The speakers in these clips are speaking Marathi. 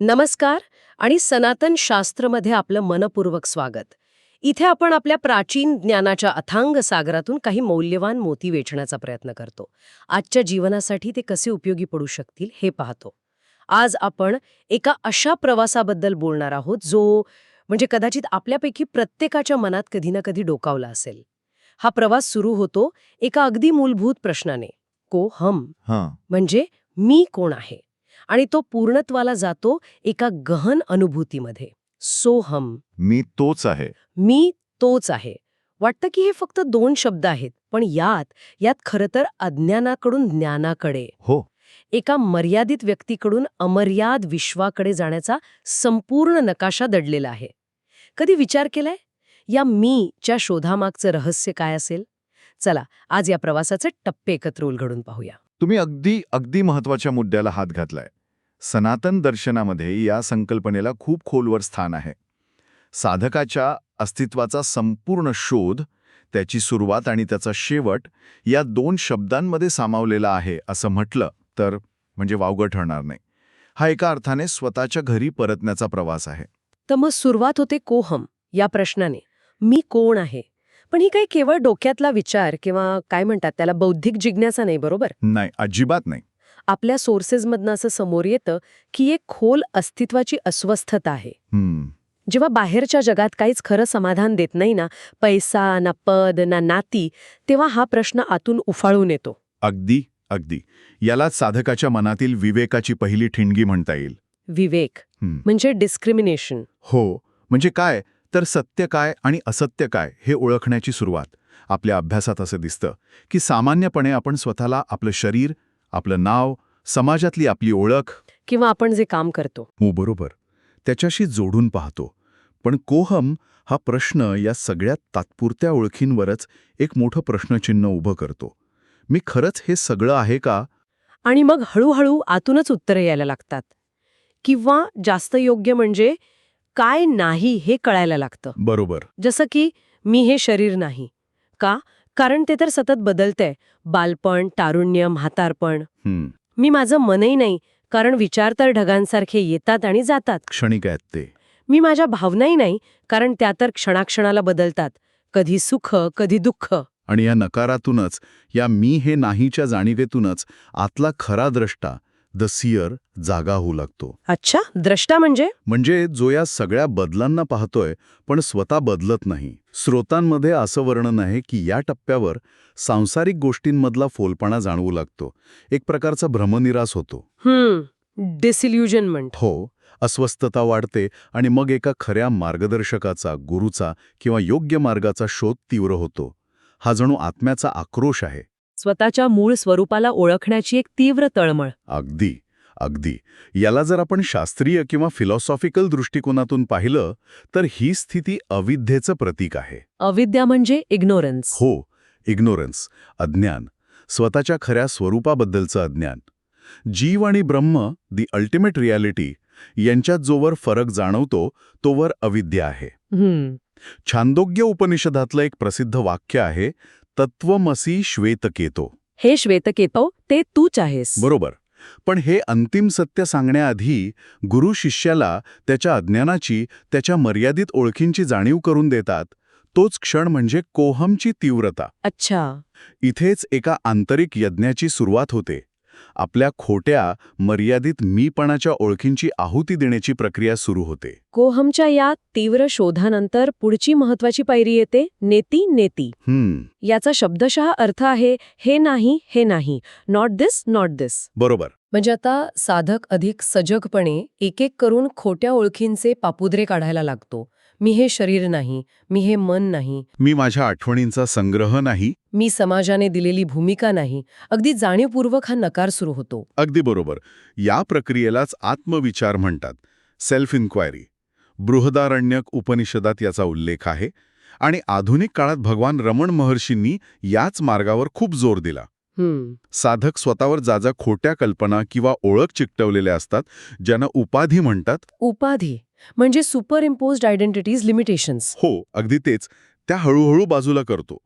नमस्कार आणि सनातन शास्त्रमध्ये आपलं मनपूर्वक स्वागत. इथे आपण आपल्या प्राचीन ज्ञानाच्या अथांग सागरातून काही मौल्यवान मोती वेचण्याचा प्रयत्न करतो. आजच्या जीवनासाठी ते कसे उपयोगी पडू शकतील हे पाहतो. आज आपण एका अशा प्रवासाबद्दल बोलणार आहोत जो म्हणजे कदाचित आपल्यापैकी प्रत्येकाच्या मनात कधी ना कधी डोकावला असेल. हा प्रवास सुरू होतो एका अगदी मूलभूत प्रश्नाने. को हम म्हणजे मी कोण आहे? आणि तो पूर्णत्वाला जातो एका गहन अनुभूतीमध्ये. सोहम. मी तोच आहे. मी तोच आहे. वाटतं की हे फक्त दोन शब्द आहेत पण यात यात खरं तर अज्ञानाकडून ज्ञानाकडे. हो. एका मर्यादित व्यक्तीकडून अमर्याद विश्वाकडे जाण्याचा संपूर्ण नकाशा दडलेला आहे. कधी विचार केलाय? या मीच्या शोधामागचं रहस्य काय असेल? चला आज या प्रवासाचे टप्पे एकत्र उलगडून पाहूया. तुम्ही अगदी अगदी महत्त्वाच्या मुद्द्याला हात घातलाय. सनातन दर्शनामध्ये या संकल्पनेला खूप खोलवर स्थान आहे. साधकाच्या अस्तित्वाचा संपूर्ण शोध त्याची सुरुवात आणि त्याचा शेवट या दोन शब्दांमध्ये सामावलेला आहे असं म्हटलं तर म्हणजे वावगं ठरणार नाही. हा एका अर्थाने स्वतःच्या घरी परतण्याचा प्रवास आहे. तर मग सुरुवात होते कोहम या प्रश्नाने. मी कोण आहे? पण ही काही केवळ डोक्यातला विचार किंवा काय म्हणतात त्याला बौद्धिक जिज्ञासा नाही बरोबर? नाही अजिबात नाही. आपल्या सोर्सेसमधनं असं समोर येतं की एक खोल अस्तित्वाची अस्वस्थता आहे. जेव्हा बाहेरच्या जगात काहीच खरं समाधान देत नाही ना पैसा ना पद ना नाती तेव्हा हा प्रश्न आतून उफाळून येतो. अगदी अगदी. यालाच साधकाच्या मनातील विवेकाची पहिली ठिणगी म्हणता येईल. विवेक. म्हणजे डिस्क्रिमिनेशन हो म्हणजे काय? तर सत्य काय आणि असत्य काय हे ओळखण्याची सुरुवात. आपल्या अभ्यासात असं दिसतं की सामान्यपणे आपण स्वतःला आपलं शरीर आपलं नाव समाजातली आपली ओळख. किंवा आपण जे काम करतो. हो बरोबर. त्याच्याशी जोडून पाहतो. पण कोहम हा प्रश्न या सगळ्यात तात्पुरत्या ओळखींवरच एक मोठं प्रश्नचिन्ह उभं करतो. मी खरंच हे सगळं आहे का? आणि मग हळूहळू आतूनच उत्तरं यायला लागतात. किंवा जास्त योग्य म्हणजे काय नाही हे कळायला लागतं. बरोबर. जसं की मी हे शरीर नाही. का? कारण ते तर सतत बदलतंय. बालपण तारुण्य म्हातारपण. मी माझं मनही नाही कारण विचार तर ढगांसारखे येतात आणि जातात. क्षणिक आहेत ते. मी माझ्या भावनाही नाही कारण त्या तर क्षणाक्षणाला बदलतात. कधी सुख कधी दुःख. आणि या नकारातूनच या मी हे नाहीच्या जाणीवेतूनच आतला खरा द्रष्टा द सियर जागा होऊ लागतो. अच्छा द्रष्टा म्हणजे? म्हणजे जो या सगळ्या बदलांना पाहतोय पण स्वतः बदलत नाही. स्रोतांमध्ये असं वर्णन आहे की या टप्प्यावर सांसारिक गोष्टींमधला फोलपणा जाणवू लागतो. एक प्रकारचा भ्रमनिरास होतो. हम्म डिसिल्युजनमेंट हो अस्वस्थता वाढते आणि मग एका खऱ्या मार्गदर्शकाचा गुरुचा किंवा योग्य मार्गाचा शोध तीव्र होतो. हा जणू आत्म्याचा आक्रोश आहे. स्वतःच्या मूळ स्वरूपाला ओळखण्याची एक तीव्र तळमळ. अगदी अगदी. याला जर आपण शास्त्रीय किंवा फिलॉसॉफिकल दृष्टिकोनातून पाहिलं तर ही स्थिती अविद्येचं प्रतीक आहे. अविद्या म्हणजे इग्नोरन्स. हो इग्नोरन्स. अज्ञान. स्वतःच्या खऱ्या स्वरूपाबद्दलचं अज्ञान. जीव आणि ब्रह्म दी अल्टिमेट रियालिटी यांच्यात जोवर फरक जाणवतो तोवर अविद्या आहे. छांदोग्य उपनिषदातलं एक प्रसिद्ध वाक्य आहे तत्वमसी श्वेतकेतो. हे श्वेतकेतो ते तूच आहेस. बरोबर. पण हे अंतिम सत्य सांगण्याआधी गुरु शिष्याला त्याच्या अज्ञानाची त्याच्या मर्यादित ओळखींची जाणीव करून देतात. तोच क्षण म्हणजे कोहमची तीव्रता. अच्छा. इथेच एका आंतरिक यज्ञाची सुरुवात होते. आपल्या खोट्या मर्यादित मीपणाच्या ओळखींची आहुती देण्याची प्रक्रिया सुरू होते. कोहमच्या या तीव्र शोधानंतर पुढची महत्वाची पायरी येते नेती नेती. हम्म. याचा शब्दशः अर्थ आहे हे नाही हे नाही. नॉट दिस नॉट दिस बरोबर. म्हणजे आता साधक अधिक सजगपणे एक एक करून खोट्या ओळखींचे पापुद्रे काढायला लागतो. मी हे शरीर नाही मी हे मन नाही. मी माझ्या आठवणींचा संग्रह नाही. मी समाजाने दिलेली भूमिका नाही. अगदी जाणीवपूर्वक हा नकार सुरू होतो. अगदी बरोबर. या प्रक्रियेलाच आत्मविचार म्हणतात. सेल्फ इन्क्वायरी बृहदारण्यक उपनिषदात याचा उल्लेख आहे. आणि आधुनिक काळात भगवान रमण महर्षींनी याच मार्गावर खूप जोर दिला. साधक स्वतःवर जाजा खोट्या कल्पना किंवा ओळख चिकटवलेल्या असतात ज्यांना उपाधी म्हणतात. उपाधी म्हणजे सुपर इम्पोज्ड आयडेंटिटीज लिमिटेशन्स. हो अगदी तेच. त्या हळूहळू बाजूला करतो.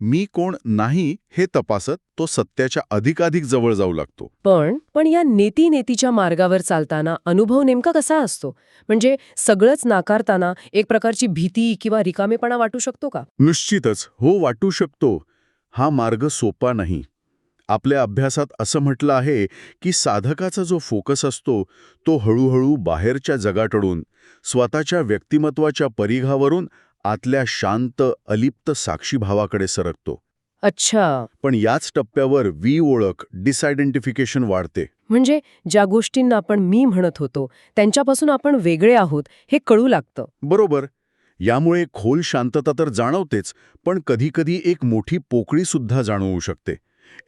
मी कोण नाही हे तपासत तो सत्याच्या अधिकाधिक जवळ जाऊ लागतो. पण पण या नेती नेतीच्या मार्गावर चालताना अनुभव नेमका कसा असतो? म्हणजे सगळंच नाकारताना एक प्रकारची भीती किंवा रिकामेपणा वाटू शकतो का? निश्चितच. हो वाटू शकतो. हा मार्ग सोपा नाही. आपल्या अभ्यासात असं म्हटलं आहे की साधकाचा जो फोकस असतो तो हळूहळू बाहेरच्या जगाकडून स्वतःच्या व्यक्तिमत्वाच्या परिघावरून आतल्या शांत अलिप्त साक्षीभावाकडे सरकतो. अच्छा. पण याच टप्प्यावर वी ओळख डिसआयडेंटिफिकेशन वाढते. म्हणजे ज्या गोष्टींना आपण मी म्हणत होतो त्यांच्यापासून आपण वेगळे आहोत हे कळू लागतं. बरोबर. यामुळे खोल शांतता तर जाणवतेच पण कधीकधी एक मोठी पोकळी सुद्धा जाणवू शकते.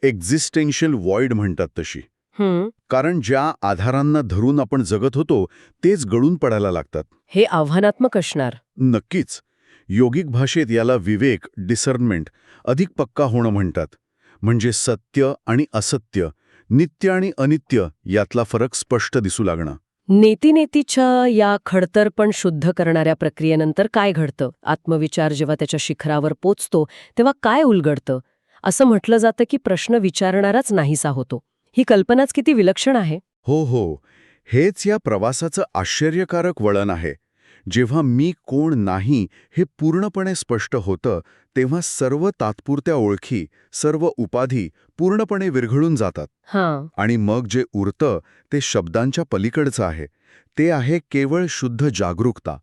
एक्झिस्टेन्शियल वॉइड म्हणतात तशी. कारण ज्या आधारांना धरून आपण जगत होतो तेच गळून पडायला लागतात. हे आव्हानात्मक असणार. नक्कीच. योगिक भाषेत याला विवेक डिसर्नमेंट अधिक पक्का होणं म्हणतात. म्हणजे सत्य आणि असत्य नित्य आणि अनित्य यातला फरक स्पष्ट दिसू लागणं. नेतीनेतीच्या या खडतर पण शुद्ध करणाऱ्या प्रक्रियेनंतर काय घडतं? आत्मविचार जेव्हा त्याच्या शिखरावर पोचतो तेव्हा काय उलगडतं? असं म्हटलं जातं की प्रश्न विचारणाराच नाहीसा होतो. ही कल्पनाच किती विलक्षण आहे. हो हो. हेच या प्रवासाचं आश्चर्यकारक वळण आहे. जेव्हा मी कोण नाही हे पूर्णपणे स्पष्ट होतं तेव्हा सर्व तात्पुरत्या ओळखी सर्व उपाधी पूर्णपणे विरघळून जातात. हां. आणि मग जे उरतं ते शब्दांच्या पलीकडचं आहे. ते आहे केवळ शुद्ध जागरूकता.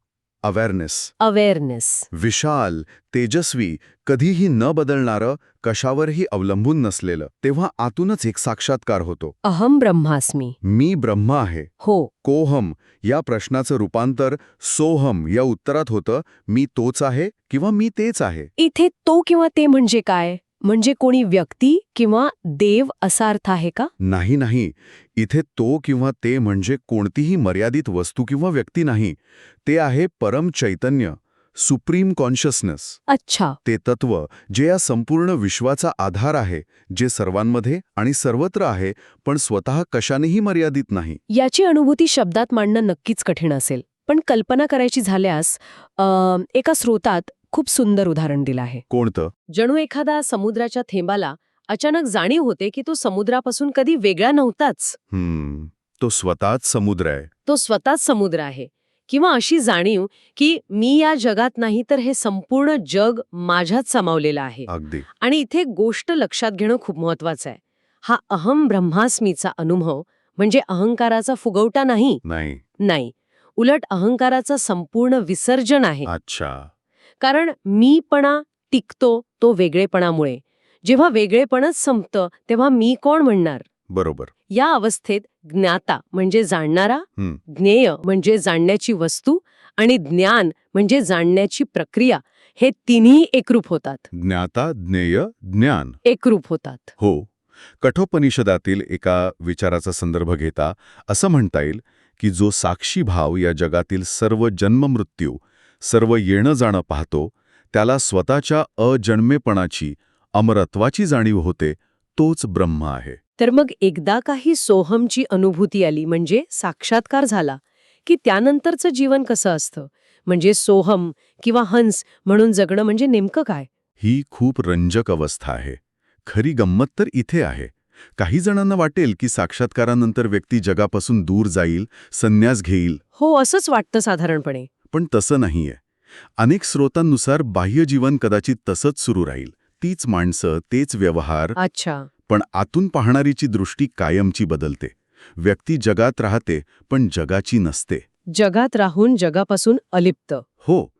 अवेअरनेस अवेअरनेस विशाल तेजस्वी कधीही न बदलणारं कशावरही अवलंबून नसलेलं. तेव्हा आतूनच एक साक्षात्कार होतो. अहम ब्रह्मास्मी. मी ब्रह्म आहे. हो. कोहम या प्रश्नाचं रूपांतर सोहम या उत्तरात होतं. मी तोच आहे किंवा मी तेच आहे? इथे तो किंवा ते म्हणजे काय? म्हणजे कोणी व्यक्ती किंवा देव असा अर्थ आहे का? नाही नाही. इथे तो किंवा ते म्हणजे कोणतीही मर्यादित वस्तू किंवा व्यक्ती नाही. ते आहे परम चैतन्य सुप्रीम कॉन्शियसनेस. अच्छा. ते तत्व जे या संपूर्ण विश्वाचा आधार आहे जे सर्वांमध्ये आणि सर्वत्र आहे पण स्वतः कशानेही मर्यादित नाही. याची अनुभूती शब्दात मांडणं नक्कीच कठीण असेल. पण कल्पना करायची झाल्यास अ, एका स्रोतात खूप सुंदर उदाहरण दिलं आहे. कोणतं? जणू एखादा समुद्राच्या थेंबाला अचानक जाणीव होते की तो समुद्रापासून कधी वेगळा नव्हताच. हम्म तो स्वतःच समुद्र आहे. तो स्वतःच समुद्र आहे. किंवा अशी जाणीव की मी या जगात नाही तर हे संपूर्ण जग माझ्यात सामावलेलं आहे. अगदी. आणि इथे एक गोष्ट लक्षात घेणं खूप महत्वाचं आहे. हा अहम ब्रह्मास्मीचा अनुभव म्हणजे अहंकाराचा फुगवटा नाही. नाही. नाही. उलट अहंकाराचं संपूर्ण विसर्जन आहे. अच्छा. कारण मीपणा टिकतो तो वेगळेपणामुळे. जेव्हा वेगळेपणच संपतं तेव्हा मी कोण म्हणणार? बरोबर. या अवस्थेत ज्ञाता म्हणजे जाणणारा. ज्ञेय म्हणजे जाणण्याची वस्तू आणि ज्ञान म्हणजे जाणण्याची प्रक्रिया हे तिन्ही एकरूप होतात. ज्ञाता ज्ञेय ज्ञान. एकरूप होतात. हो. कठोपनिषदातील एका विचाराचा संदर्भ घेता असं म्हणता येईल की जो साक्षी भाव या जगातील सर्व जन्ममृत्यू सर्व येणं जाणं पाहतो त्याला स्वतःच्या अजन्मेपणाची अमरत्वाची जाणीव होते तोच ब्रह्म आहे. तर मग एकदा काही सोहमची अनुभूती आली म्हणजे साक्षात्कार झाला की त्यानंतरचं जीवन कसं असतं? म्हणजे सोहम किंवा हंस म्हणून जगणं म्हणजे नेमकं काय? ही खूप रंजक अवस्था आहे. खरी गंमत तर इथे आहे. काही जणांना वाटेल की साक्षात्कारानंतर व्यक्ती जगापासून दूर जाईल संन्यास घेईल. हो असंच वाटतं साधारणपणे. पण तसं नाहीये. अनेक स्रोतांनुसार बाह्य जीवन कदाचित तसंच सुरू राहील. तीच माणसं तेच व्यवहार. अच्छा. पण आतून पाहणारीची दृष्टी कायमची बदलते. व्यक्ती जगात राहते पण जगाची नसते. जगात राहून जगापासून अलिप्त. हो.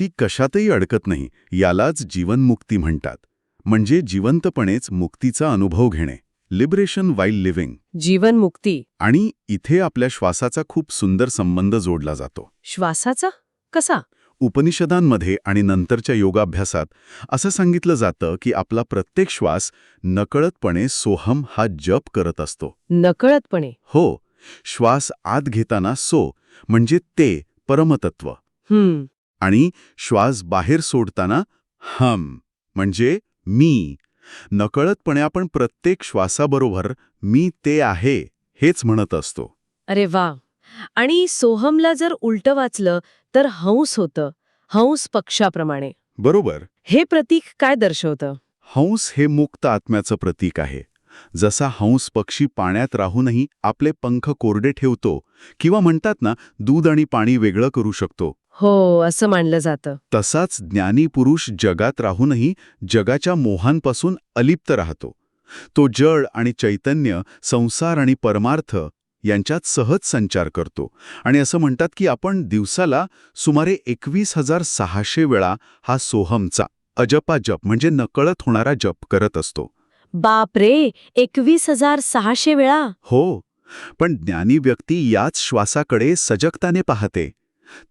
ती कशातही अडकत नाही यालाच जीवनमुक्ती म्हणतात. म्हणजे जिवंतपणेच मुक्तीचा अनुभव घेणे. Liberation while living. जीवनमुक्ती. आणि इथे आपल्या श्वासाचा खूप सुंदर संबंध जोडला जातो. श्वासाचा? कसा? उपनिषदांमध्ये आणि नंतरच्या योगाभ्यासात असं सांगितलं जातं की आपला प्रत्येक श्वास नकळतपणे सोहम हा जप करत असतो. नकळतपणे? हो. श्वास आत घेताना सो म्हणजे ते परमतत्व. आणि श्वास बाहेर सोडताना हम म्हणजे मी. नकळतपणे आपण प्रत्येक श्वासाबरोबर मी ते आहे हेच म्हणत असतो. अरे वा. आणि सोहमला जर उलटं वाचलं तर हंस होतं हंस पक्षाप्रमाणे. बरोबर. हे प्रतीक काय दर्शवतं? हंस हे मुक्त आत्म्याचं प्रतीक आहे. जसा हंस पक्षी पाण्यात राहूनही आपले पंख कोरडे ठेवतो किंवा म्हणतात ना दूध आणि पाणी वेगळं करू शकतो. हो असं मानलं जातं. तसाच ज्ञानी पुरुष जगात राहूनही जगाच्या मोहांपासून अलिप्त राहतो. तो जड आणि चैतन्य संसार आणि परमार्थ यांच्यात सहज संचार करतो. आणि असं म्हणतात की आपण दिवसाला सुमारे एकवीस हजार सहाशे वेळा हा सोहमचा अजपा जप म्हणजे नकळत होणारा जप करत असतो. बापरे! एकवीस हजार सहाशे वेळा? हो. पण ज्ञानी व्यक्ती याच श्वासाकडे सजगताने पाहते.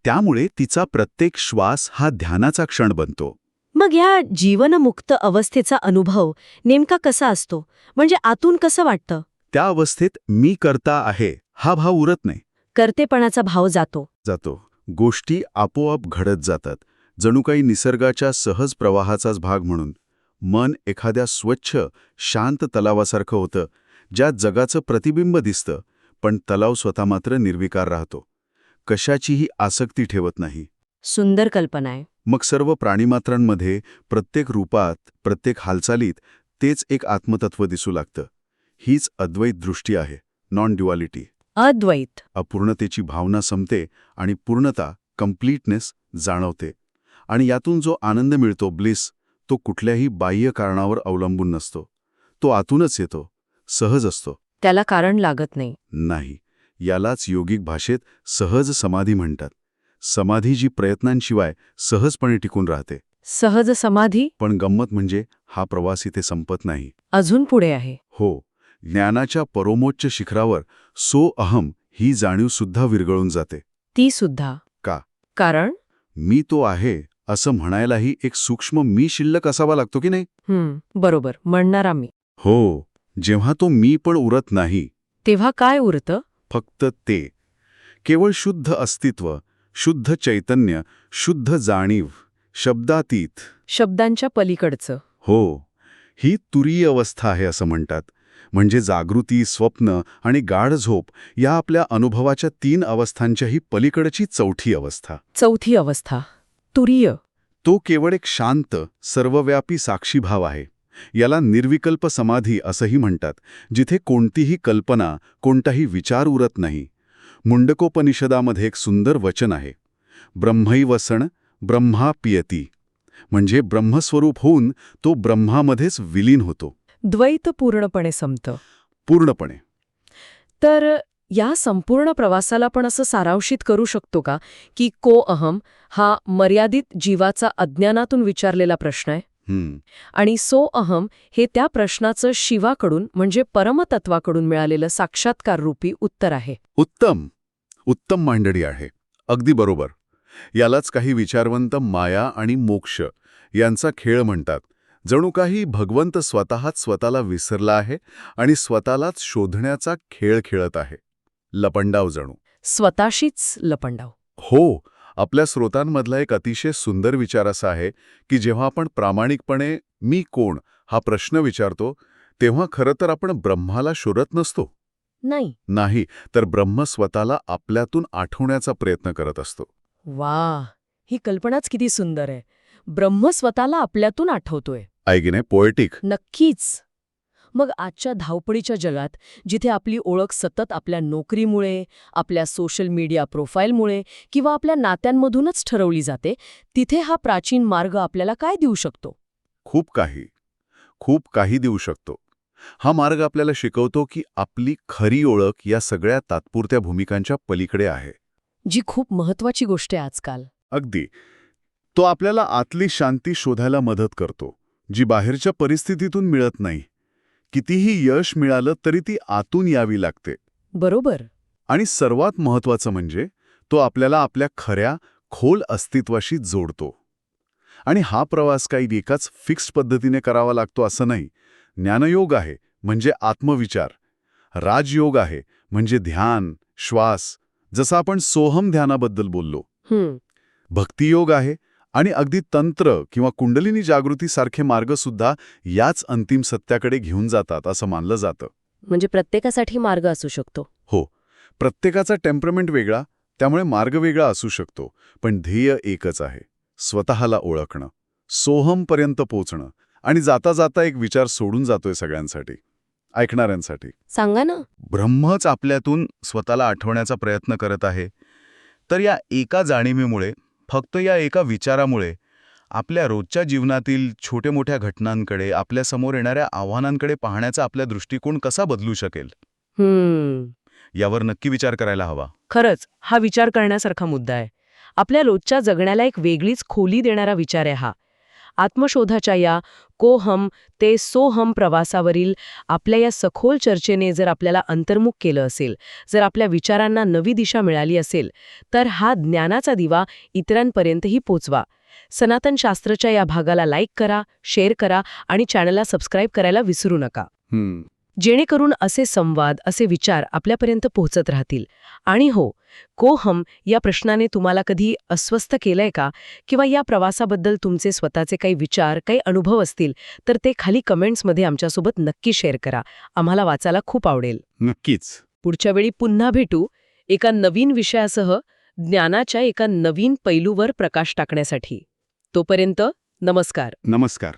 त्यामुळे तिचा प्रत्येक श्वास हा ध्यानाचा क्षण बनतो. मग ह्या जीवनमुक्त अवस्थेचा अनुभव नेमका कसा असतो? म्हणजे आतून कसं वाटतं? त्या अवस्थेत मी करता आहे हा भाव उरत नाही. कर्तेपणाचा भाव जातो. जातो. गोष्टी आपोआप घडत जातात. जणू काही निसर्गाच्या सहज प्रवाहाचाच भाग म्हणून. मन एखाद्या स्वच्छ शांत तलावासारखं होतं ज्यात जगाचं प्रतिबिंब दिसतं पण तलाव स्वतः मात्र निर्विकार राहतो. कशाचीही आसक्ती ठेवत नाही. सुंदर कल्पना आहे. मग सर्व प्राणीमात्रांमध्ये प्रत्येक रूपात प्रत्येक हालचालीत तेच एक आत्मतत्व दिसू लागतं. हीच अद्वैत दृष्टी आहे नॉन ड्युअलिटी अद्वैत. अपूर्णतेची भावना संपते आणि पूर्णता कम्प्लीटनेस जाणवते. आणि यातून जो आनंद मिळतो ब्लिस तो कुठल्याही बाह्य कारणावर अवलंबून नसतो. तो आतूनच येतो सहज असतो. त्याला कारण लागत नाही. नाही यालाच योगिक भाषेत सहज समाधी म्हणतात. समाधी जी प्रयत्नांशिवाय सहजपणे टिकून राहते. सहज समाधी? पण गंमत म्हणजे हा प्रवास इथे संपत नाही. अजून पुढे आहे. हो. ज्ञानाच्या परोमोच्च शिखरावर सो अहम ही जाणीवसुद्धा विरघळून जाते. ती सुद्धा. का? कारण? मी तो आहे असं म्हणायलाही एक सूक्ष्म मी शिल्लक असावा लागतो की नाही? बरोबर म्हणणारा मी. हो जेव्हा तो मी पण उरत नाही. तेव्हा काय उरतं? फक्त ते. केवळ शुद्ध अस्तित्व शुद्ध चैतन्य शुद्ध जाणीव शब्दातीत. शब्दांच्या पलीकडचं. हो ही तुरीय अवस्था आहे असं म्हणतात. म्हणजे जागृती स्वप्न आणि गाढ झोप या आपल्या अनुभवाच्या तीन अवस्थांच्याही पलीकडची चौथी अवस्था. चौथी अवस्था तुरीय. तो केवळ एक शांत सर्वव्यापी साक्षीभाव आहे. याला निर्विकल्प समाधी असंही म्हणतात जिथे कोणतीही कल्पना कोणताही विचार उरत नाही. मुंडकोपनिषदामध्ये एक सुंदर वचन आहे. ब्रह्मैवसण ब्रह्मा पियती. म्हणजे ब्रह्मस्वरूप होऊन तो ब्रह्मामध्येच विलीन होतो. द्वैत पूर्णपणे संपतं. पूर्णपणे. तर या संपूर्ण प्रवासाला पण असं सारांशित करू शकतो का? की को अहम हा मर्यादित जीवाचा अज्ञानातून विचारलेला प्रश्न आहे? आणि सो अहम हे त्या प्रश्नाचं शिवाकडून म्हणजे परमतत्वाकडून मिळालेलं साक्षात्कार रूपी उत्तर आहे. उत्तम. उत्तम मांडणी आहे. अगदी बरोबर. यालाच काही विचारवंत माया आणि मोक्ष यांचा खेळ म्हणतात. जणू काही भगवंत स्वतःच स्वतःला विसरला आहे आणि स्वतःलाच शोधण्याचा खेळ खेळत आहे. लपंडाव जणू. स्वतःशीच लपंडाव. हो आपल्या स्रोतांमधला एक अतिशय सुंदर विचार असा आहे की जेव्हा आपण प्रामाणिकपणे मी कोण हा प्रश्न विचारतो तेव्हा खरं तर आपण ब्रह्माला शोधत नसतो. नाही. नाही तर ब्रह्म स्वतःला आपल्यातून आठवण्याचा प्रयत्न करत असतो. वा ही कल्पनाच किती सुंदर आहे. ब्रह्म स्वतःला आपल्यातून आठवतोय. ऐगिने पोएटिक. नक्कीच. मग आजच्या धावपळीच्या जगात जिथे आपली ओळख सतत आपल्या नोकरीमुळे आपल्या सोशल मीडिया प्रोफाईलमुळे किंवा आपल्या नात्यांमधूनच ठरवली जाते तिथे हा प्राचीन मार्ग आपल्याला काय देऊ शकतो? खूप काही. खूप काही देऊ शकतो. हा मार्ग आपल्याला शिकवतो की आपली खरी ओळख या सगळ्या तात्पुरत्या भूमिकांच्या पलीकडे आहे. जी खूप महत्वाची गोष्ट आहे आजकाल. अगदी. तो आपल्याला आतली शांती शोधायला मदत करतो. जी बाहेरच्या परिस्थितीतून मिळत नाही. कितीही यश मिळालं तरी ती आतून यावी लागते. बरोबर. आणि सर्वात महत्वाचं म्हणजे तो आपल्याला आपल्या खऱ्या खोल अस्तित्वाशी जोडतो. आणि हा प्रवास काही एकाच फिक्स्ड पद्धतीने करावा लागतो असं नाही. ज्ञानयोग आहे म्हणजे आत्मविचार. राजयोग आहे म्हणजे ध्यान श्वास. जसं आपण सोहम ध्यानाबद्दल बोललो. भक्तियोग आहे आणि अगदी तंत्र किंवा कुंडलिनी जागृतीसारखे मार्गसुद्धा याच अंतिम सत्याकडे घेऊन जातात असं मानलं जातं. म्हणजे प्रत्येकासाठी मार्ग असू शकतो. हो. प्रत्येकाचा टेम्परमेंट वेगळा त्यामुळे मार्ग वेगळा असू शकतो पण ध्येय एकच आहे स्वतःला ओळखणं सोहमपर्यंत पोचणं आणि जाता जाता एक विचार सोडून जातोय सगळ्यांसाठी ऐकणाऱ्यांसाठी. सांगा ना. ब्रह्मच आपल्यातून स्वतःला आठवण्याचा प्रयत्न करत आहे तर या एका जाणीवीमुळे फक्त या एका विचारामुळे आपल्या रोजच्या जीवनातील छोट्या मोठ्या घटनांकडे आपल्यासमोर येणाऱ्या आव्हानांकडे पाहण्याचा आपला दृष्टिकोन कसा बदलू शकेल? हम्म. यावर नक्की विचार करायला हवा. खरंच हा विचार करण्यासारखा मुद्दा आहे. आपल्या रोजच्या जगण्याला एक वेगळीच खोली देणारा विचार आहे हा. आत्मशोधाच्या या कोहम ते सोहम प्रवासावरील आपल्या या सखोल चर्चेने जर आपल्याला अंतर्मुख केलं असेल जर आपल्या विचारांना नवी दिशा मिळाली असेल तर हा ज्ञानाचा दिवा इतरांपर्यंतही पोचवा. सनातन शास्त्रच्या या भागाला लाईक करा शेअर करा आणि चॅनलला सबस्क्राईब करायला विसरू नका. हम्म. जेणेकरून असे संवाद असे विचार आपल्यापर्यंत पोहोचत राहतील. आणि हो कोहम या प्रश्नाने तुम्हाला कधी अस्वस्थ केलंय का? किंवा या प्रवासाबद्दल तुमचे स्वतःचे काही विचार काही अनुभव असतील तर ते खाली कमेंट्समध्ये आमच्यासोबत नक्की शेअर करा. आम्हाला वाचायला खूप आवडेल. नक्कीच. पुढच्या वेळी पुन्हा भेटू. एका नवीन विषयासह ज्ञानाच्या एका नवीन पैलूवर प्रकाश टाकण्यासाठी. तोपर्यंत नमस्कार. नमस्कार.